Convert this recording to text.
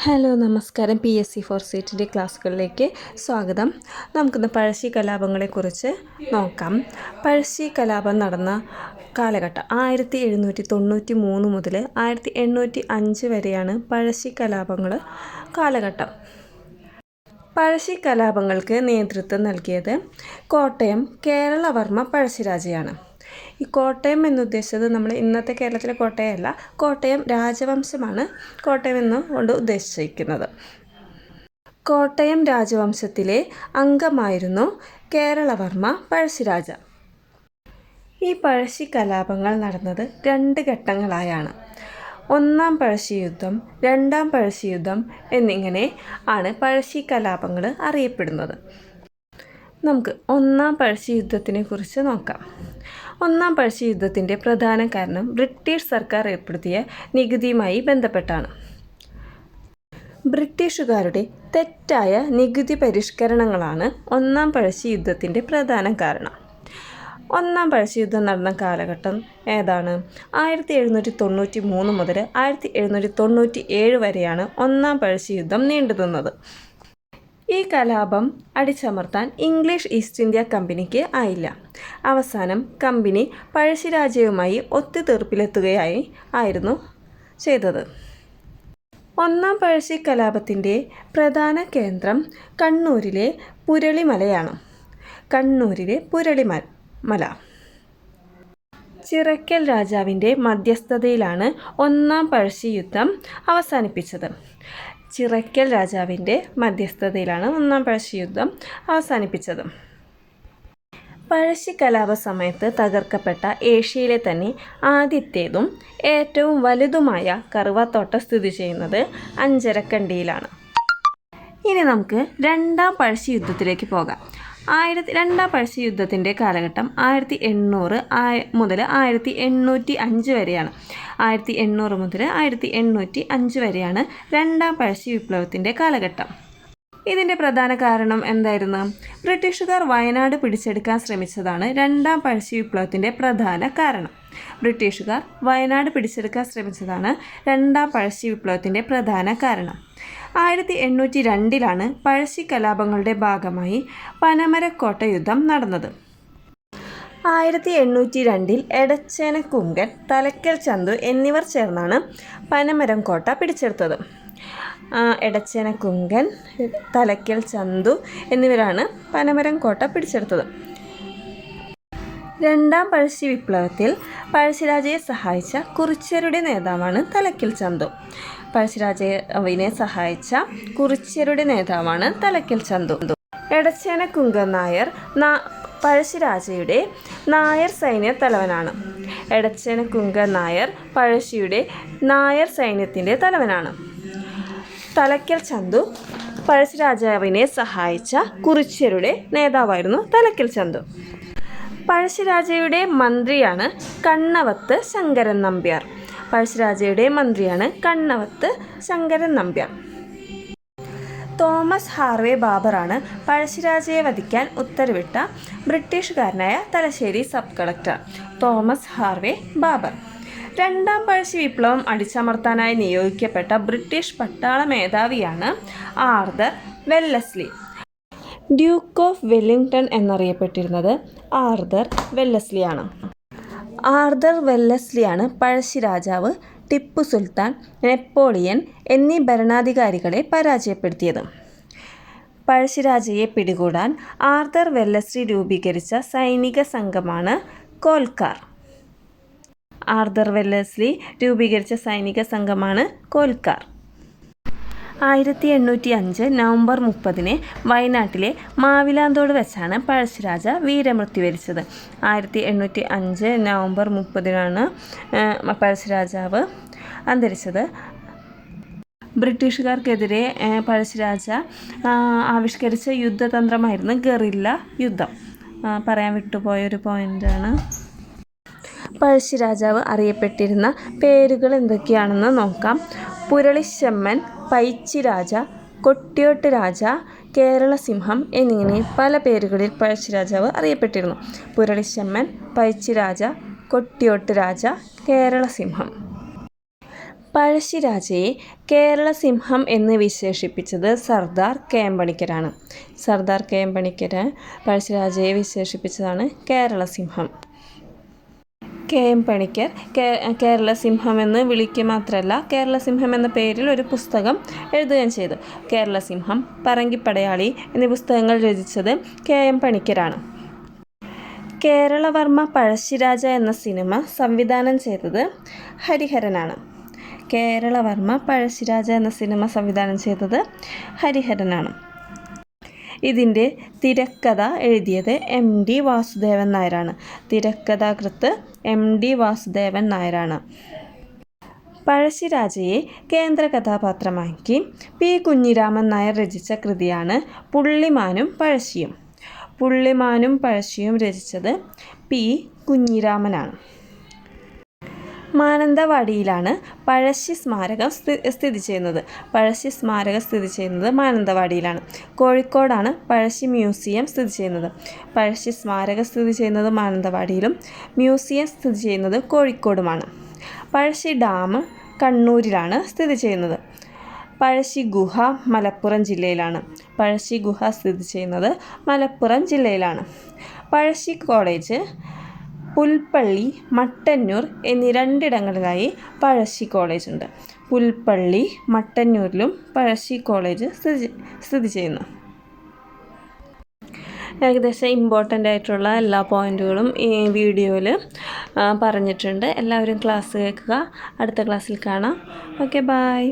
Hello നമസ്കാരം. P S C four സീറ്റിന്റെ ക്ലാസ്സുകളിലേക്ക് സ്വാഗതം. നമുക്കിന്ന് പഴശ്ശി കലാപങ്ങളെക്കുറിച്ച് നോക്കാം. പഴശ്ശി കലാപം നടന്ന കാലഘട്ടം ആയിരത്തി എഴുന്നൂറ്റി തൊണ്ണൂറ്റി മൂന്ന് മുതൽ ആയിരത്തി എണ്ണൂറ്റി അഞ്ച് വരെയാണ് പഴശ്ശി കലാപങ്ങൾ കാലഘട്ടം. പഴശ്ശി കലാപങ്ങൾക്ക് നേതൃത്വം നൽകിയത് കോട്ടയം കേരളവർമ്മ പഴശ്ശിരാജയാണ്. ഈ കോട്ടയം എന്നുദ്ദേശിച്ചത് നമ്മൾ ഇന്നത്തെ കേരളത്തിലെ കോട്ടയമല്ല കോട്ടയം രാജവംശമാണ് കോട്ടയം എന്ന് കൊണ്ട് ഉദ്ദേശിച്ചിരിക്കുന്നത്. കോട്ടയം രാജവംശത്തിലെ അംഗമായിരുന്നു കേരളവർമ്മ പഴശ്ശിരാജ. ഈ പഴശ്ശി കലാപങ്ങൾ നടന്നത് രണ്ട് ഘട്ടങ്ങളായാണ്. ഒന്നാം പഴശ്ശി യുദ്ധം രണ്ടാം പഴശ്ശി യുദ്ധം എന്നിങ്ങനെ ആണ് പഴശ്ശി കലാപങ്ങൾ അറിയപ്പെടുന്നത്. നമുക്ക് ഒന്നാം പഴശ്ശി യുദ്ധത്തിനെ കുറിച്ച് നോക്കാം. ഒന്നാം പഴശ്ശി യുദ്ധത്തിന്റെ പ്രധാന കാരണം ബ്രിട്ടീഷ് സർക്കാർ ഏർപ്പെടുത്തിയ നികുതിയുമായി ബന്ധപ്പെട്ടാണ്. ബ്രിട്ടീഷുകാരുടെ തെറ്റായ നികുതി പരിഷ്കരണങ്ങളാണ് ഒന്നാം പഴശ്ശി യുദ്ധത്തിന്റെ പ്രധാന കാരണം. ഒന്നാം പഴശ്ശി യുദ്ധം നടന്ന കാലഘട്ടം ഏതാണ്? ആയിരത്തി എഴുന്നൂറ്റി തൊണ്ണൂറ്റി മൂന്ന് മുതൽ ആയിരത്തി എഴുന്നൂറ്റി തൊണ്ണൂറ്റി ഏഴ് വരെയാണ് ഒന്നാം പഴശ്ശി യുദ്ധം നീണ്ടുനിന്നത്. ഈ കലാപം അടിച്ചമർത്താൻ ഇംഗ്ലീഷ് ഈസ്റ്റ് ഇന്ത്യ കമ്പനിക്ക് ആയില്ല. അവസാനം കമ്പനി പഴശ്ശിരാജയുമായി ഒത്തുതീർപ്പിലെത്തുകയായി ആയിരുന്നു ചെയ്തത്. ഒന്നാം പഴശ്ശി കലാപത്തിന്റെ പ്രധാന കേന്ദ്രം കണ്ണൂരിലെ പുരളിമലയാണ്. കണ്ണൂരിലെ പുരളിമ മല. ചിറക്കൽ രാജാവിന്റെ മധ്യസ്ഥതയിലാണ് ഒന്നാം പഴശ്ശി യുദ്ധം അവസാനിപ്പിച്ചത്. ചിറക്കൽ രാജാവിന്റെ മധ്യസ്ഥതയിലാണ് ഒന്നാം പഴശ്ശി യുദ്ധം അവസാനിപ്പിച്ചത്. പഴശ്ശി കലാപ സമയത്ത് തകർക്കപ്പെട്ട ഏഷ്യയിലെ തന്നെ ആദ്യത്തേതും ഏറ്റവും വലുതുമായ കറുവത്തോട്ട സ്ഥിതി ചെയ്യുന്നത് അഞ്ചരക്കണ്ടിയിലാണ്. ഇനി നമുക്ക് രണ്ടാം പഴശ്ശി യുദ്ധത്തിലേക്ക് പോകാം. ആയിരത്തി രണ്ടാം പഴശ്ശി യുദ്ധത്തിന്റെ കാലഘട്ടം ആയിരത്തി എണ്ണൂറ് മുതൽ ആയിരത്തി എണ്ണൂറ്റി അഞ്ച് വരെയാണ്. ആയിരത്തി എണ്ണൂറ് മുതൽ ആയിരത്തി എണ്ണൂറ്റി അഞ്ച് വരെയാണ് രണ്ടാം പഴശ്ശി വിപ്ലവത്തിന്റെ കാലഘട്ടം. ഇതിന്റെ പ്രധാന കാരണം എന്തായിരുന്നു? ബ്രിട്ടീഷുകാർ വയനാട് പിടിച്ചെടുക്കാൻ ശ്രമിച്ചതാണ് രണ്ടാം പഴശ്ശി വിപ്ലവത്തിന്റെ പ്രധാന കാരണം. ബ്രിട്ടീഷുകാർ വയനാട് പിടിച്ചെടുക്കാൻ ശ്രമിച്ചതാണ് രണ്ടാം പഴശ്ശി വിപ്ലവത്തിന്റെ പ്രധാന കാരണം. ആയിരത്തി എണ്ണൂറ്റി രണ്ടിലാണ് പഴശ്ശി കലാപങ്ങളുടെ ഭാഗമായി പനമരക്കോട്ട യുദ്ധം നടന്നത്. ആയിരത്തി എണ്ണൂറ്റി രണ്ടിൽ എടച്ചേന കുങ്കൻ തലക്കൽ ചന്തു എന്നിവർ ചേർന്നാണ് പനമരം കോട്ട പിടിച്ചെടുത്തത്. എടച്ചേന കുങ്കൻ തലക്കൽ ചന്തു എന്നിവരാണ് പനമരം കോട്ട പിടിച്ചെടുത്തത്. രണ്ടാം പഴശ്ശി വിപ്ലവത്തിൽ പഴശ്ശിരാജയെ സഹായിച്ച കുറിച്യരുടെ നേതാവാണ് തലക്കിൽ ചന്തു. പഴശ്ശിരാജയെ സഹായിച്ച കുറിച്യരുടെ നേതാവാണ് തലക്കിൽ ചന്തു. എടച്ചേന കുങ്കൻ നായർ പഴശ്ശിരാജയുടെ നായർ സൈന്യ തലവനാണ്. എടച്ചേന കുങ്കൻ നായർ പഴശ്ശിയുടെ നായർ സൈന്യത്തിന്റെ തലവനാണ്. തലക്കൽ ചന്തു പഴശ്ശിരാജാവിനെ സഹായിച്ച കുറിച്യരുടെ നേതാവായിരുന്നു തലക്കൽ ചന്തു. പഴശ്ശിരാജയുടെ മന്ത്രിയാണ് കണ്ണവത്ത് ശങ്കരൻ നമ്പ്യാർ. പഴശ്ശിരാജയുടെ മന്ത്രിയാണ് കണ്ണവത്ത് ശങ്കരൻ നമ്പ്യാർ. തോമസ് ഹാർവേ ബാബറാണ് പഴശ്ശിരാജയെ വധിക്കാൻ ഉത്തരവിട്ട ബ്രിട്ടീഷുകാരനായ Thalassery sub collector Thomas Harvey Baber. രണ്ടാം പഴശ്ശി വിപ്ലവം അടിച്ചമർത്താനായി നിയോഗിക്കപ്പെട്ട ബ്രിട്ടീഷ് പട്ടാള മേധാവിയാണ് Arthur Wellesley. Duke of Wellington എന്നറിയപ്പെട്ടിരുന്നത് Arthur വെല്ലസ്ലിയാണ്. ആർദർ വെല്ലസ്ലിയാണ് പഴശ്ശി രാജാവ് ടിപ്പു സുൽത്താൻ നെപ്പോളിയൻ എന്നീ ഭരണാധികാരികളെ പരാജയപ്പെടുത്തിയത്. പഴശ്ശിരാജയെ പിടികൂടാൻ ആർദർ വെല്ലസ്ലി രൂപീകരിച്ച സൈനിക സംഘമാണ് കോൽക്കാർ. ആർദർ വെല്ലസ്ലി രൂപീകരിച്ച സൈനിക സംഘമാണ് കോൽക്കാർ. ആയിരത്തി എണ്ണൂറ്റി അഞ്ച് നവംബർ മുപ്പതിന് വയനാട്ടിലെ മാവിലാന്തോട് വെച്ചാണ് പഴശ്ശിരാജ വീരമൃത്യു വരിച്ചത് ആയിരത്തി എണ്ണൂറ്റി അഞ്ച് നവംബർ മുപ്പതിനാണ് പഴശ്ശിരാജാവ് അന്തരിച്ചത്. ബ്രിട്ടീഷുകാർക്കെതിരെ പഴശ്ശിരാജ ആവിഷ്കരിച്ച യുദ്ധതന്ത്രമായിരുന്നു ഗറില്ല യുദ്ധം. പറയാൻ വിട്ടുപോയ വിട്ടുപോയൊരു പോയിന്റാണ് പഴശ്ശിരാജാവ് അറിയപ്പെട്ടിരുന്ന പേരുകൾ എന്തൊക്കെയാണെന്ന് നോക്കാം. പുരളിശമ്മൻ പൈച്ചി രാജ കൊട്ടിയോട്ട് രാജ കേരളസിംഹം എന്നിങ്ങനെ പല പേരുകളിൽ പഴശ്ശിരാജാവ് അറിയപ്പെട്ടിരുന്നു. പുരളിശമ്മൻ പൈച്ചി രാജ കൊട്ടിയോട്ട് രാജ കേരളസിംഹം. പഴശ്ശിരാജയെ കേരള സിംഹം എന്ന് വിശേഷിപ്പിച്ചത് സർദാർ കെ എം പണിക്കരാണ് സർദാർ കെ എം പണിക്കർ പഴശ്ശിരാജയെ വിശേഷിപ്പിച്ചതാണ് കേരള സിംഹം കെ എം പണിക്കർ കേരള സിംഹം എന്ന് വിളിക്കുക മാത്രമല്ല കേരള സിംഹം എന്ന പേരിൽ ഒരു പുസ്തകം എഴുതുകയും ചെയ്തു. കേരള സിംഹം പറങ്കിപ്പടയാളി എന്നീ പുസ്തകങ്ങൾ രചിച്ചത് കെ എം പണിക്കരാണ്. കേരളവർമ്മ പഴശ്ശിരാജ എന്ന സിനിമ സംവിധാനം ചെയ്തത് ഹരിഹരനാണ്. കേരളവർമ്മ പഴശ്ശിരാജ എന്ന സിനിമ സംവിധാനം ചെയ്തത് ഹരിഹരനാണ്. ഇതിന്റെ തിരക്കഥ എഴുതിയത് എം ഡി വാസുദേവൻ നായരാണ്. തിരക്കഥാകൃത്ത് എം ഡി വാസുദേവൻ നായരാണ്. പഴശ്ശിരാജയെ കേന്ദ്ര കഥാപാത്രമാക്കി പി കുഞ്ഞിരാമൻ നായർ രചിച്ച കൃതിയാണ് പുള്ളിമാനും പഴശ്ശിയും. പുള്ളിമാനും പഴശ്ശിയും രചിച്ചത് പി കുഞ്ഞിരാമനാണ്. മാനന്തവാടിയിലാണ് പഴശ്ശി സ്മാരകം സ്ഥി സ്ഥിതി ചെയ്യുന്നത്. പഴശ്ശി സ്മാരകം സ്ഥിതി ചെയ്യുന്നത് മാനന്തവാടിയിലാണ്. കോഴിക്കോടാണ് പഴശ്ശി മ്യൂസിയം സ്ഥിതി ചെയ്യുന്നത്. പഴശ്ശി സ്മാരകം സ്ഥിതി ചെയ്യുന്നത് മാനന്തവാടിയിലും മ്യൂസിയം സ്ഥിതി ചെയ്യുന്നത് കോഴിക്കോടുമാണ്. പഴശ്ശി ഡാം കണ്ണൂരിലാണ് സ്ഥിതി ചെയ്യുന്നത്. പഴശ്ശി ഗുഹ മലപ്പുറം ജില്ലയിലാണ്. പഴശ്ശി ഗുഹ സ്ഥിതി ചെയ്യുന്നത് മലപ്പുറം ജില്ലയിലാണ്. പഴശ്ശി കോളേജ് പുൽപ്പള്ളി മട്ടന്നൂർ എന്നീ രണ്ടിടങ്ങളിലായി പഴശ്ശി കോളേജ് ഉണ്ട്. പുൽപ്പള്ളി മട്ടന്നൂരിലും പഴശ്ശി കോളേജ് സ്ഥിതി സ്ഥിതി ചെയ്യുന്നു. ഏകദേശം ഇമ്പോർട്ടന്റ് ആയിട്ടുള്ള എല്ലാ പോയിന്റുകളും ഈ വീഡിയോയിൽ പറഞ്ഞിട്ടുണ്ട്. എല്ലാവരും ക്ലാസ് കേൾക്കുക. അടുത്ത ക്ലാസ്സിൽ കാണാം. Okay bye